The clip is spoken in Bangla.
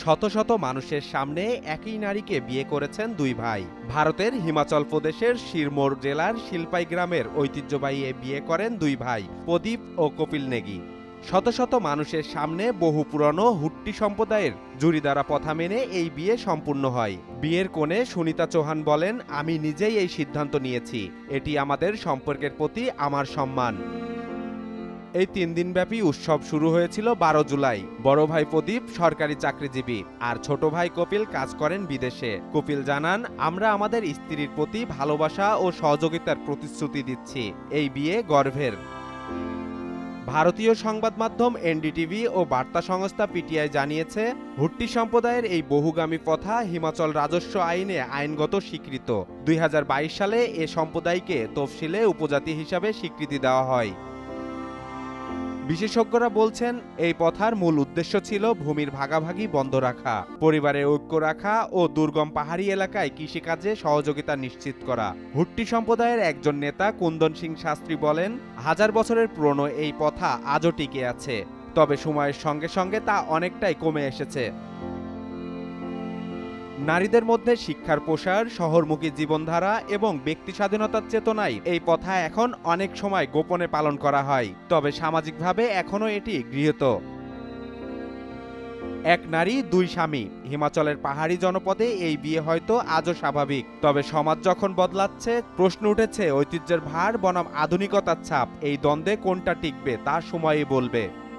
শত শত মানুষের সামনে একই নারীকে বিয়ে করেছেন দুই ভাই। ভারতের হিমাচল প্রদেশের শিরমোর জেলার শিল্পাই গ্রামের ঐতিহ্যবাহী বিয়ে করেন দুই ভাই, প্রদীপ ও কপিল নেগি। শত শত মানুষের সামনে বহু পুরনো হুট্টি সম্প্রদায়ের জুরি দ্বারা প্রথা মেনে এই বিয়ে সম্পূর্ণ হয়। বিয়ের কোণে সুনিতা চৌহান বলেন, আমি নিজেই এই সিদ্ধান্ত নিয়েছি। এটি আমাদের সম্পর্কের প্রতি আমার সম্মান। এই তিন দিনব্যাপী উৎসব শুরু হয়েছিল বারো জুলাই। বড় ভাই প্রদীপ সরকারি চাকরিজীবী আর ছোট ভাই কপিল কাজ করেন বিদেশে। কপিল জানান, আমরা আমাদের স্ত্রীর প্রতি ভালোবাসা ও সহযোগিতার প্রতিশ্রুতি দিচ্ছি। এই বিয়ে গর্ভের। ভারতীয় সংবাদ মাধ্যম এনডিটিভি ও বার্তা সংস্থা পিটিআই জানিয়েছে, হুট্টি সম্প্রদায়ের এই বহুগামী প্রথা হিমাচল রাজস্ব আইনে আইনগত স্বীকৃত। দুই হাজার বাইশ সালে এ সম্প্রদায়কে তফসিলে উপজাতি হিসাবে স্বীকৃতি দেওয়া হয়। বিশেষজ্ঞরা বলছেন, এই পথার মূল উদ্দেশ্য ছিল ভূমির ভাগাভাগি বন্ধ রাখা, পরিবারের ঐক্য রাখা ও দুর্গম পাহাড়ি এলাকায় কৃষিকাজে সহযোগিতা নিশ্চিত করা। হুট্টি সম্প্রদায়ের একজন নেতা কুন্দন সিং শাস্ত্রী বলেন, হাজার বছরের পুরনো এই পথা আজও টিকে আছে, তবে সময়ের সঙ্গে সঙ্গে তা অনেকটাই কমে এসেছে। নারীদের মধ্যে শিক্ষার প্রসার, শহরমুখী জীবনধারা এবং ব্যক্তি স্বাধীনতার চেতনায় এই প্রথা এখন অনেক সময় গোপনে পালন করা হয়, তবে সামাজিকভাবে এখনও এটি গৃহীত। এক নারী, দুই স্বামী। হিমাচলের পাহাড়ি জনপদে এই বিয়ে হয়তো আজও স্বাভাবিক, তবে সমাজ যখন বদলাচ্ছে, প্রশ্ন উঠেছে ঐতিহ্যের ভার, বনাম আধুনিকতার ছাপ, এই দ্বন্দ্বে কোনটা টিকবে তা সময়ই বলবে।